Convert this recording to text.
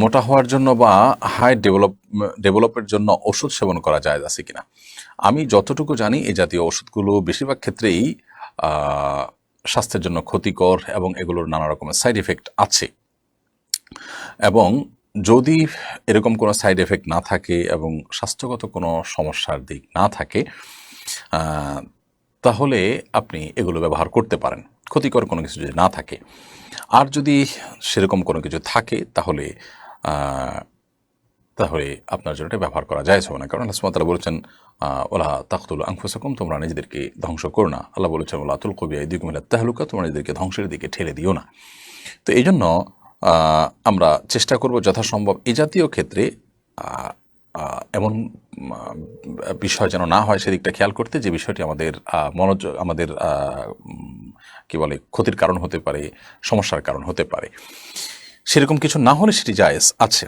মোটা হওয়ার জন্য বা হাই ডেভেলপ ডেভেলপের জন্য ওষুধ সেবন করা যায়, আছে কিনা? আমি যতটুকু জানি, এই জাতীয় ওষুধগুলো বেশিরভাগ ক্ষেত্রেই স্বাস্থ্যের জন্য ক্ষতিকর এবং এগুলোর নানা রকমের সাইড এফেক্ট আছে। এবং যদি এরকম কোনো সাইড এফেক্ট না থাকে এবং স্বাস্থ্যগত কোনো সমস্যার দিক না থাকে তাহলে আপনি এগুলো ব্যবহার করতে পারেন। ক্ষতিকর কোনো কিছু যদি না থাকে। আর যদি সেরকম কোনো কিছু থাকে, তাহলে তাহলে আপনার জন্য এটা ব্যবহার করা যায় না কারণ আল্লাহ সুবহানাহু বলেছেন ওলা তাকতুল আনফুসাকুম, তোমরা নিজেদেরকে ধ্বংস করো না। আল্লাহ বলেছেন ওলা তুল কবিয়া ইদিকুম ইলা তাহলুকা, তোমরা নিজেদেরকে ধ্বংসের দিকে ঠেলে দিও না। তো এই জন্য আমরা চেষ্টা করব যথাসম্ভব এ জাতীয় ক্ষেত্রে এমন বিষয় যেন না হয় সেদিকটা খেয়াল করতে, যে বিষয়টি আমাদের মনোযোগ আমাদের কি বলে, ক্ষতির কারণ হতে পারে, সমস্যার কারণ হতে পারে। সেরকম কিছু না হলে সেটি জায়েজ আছে।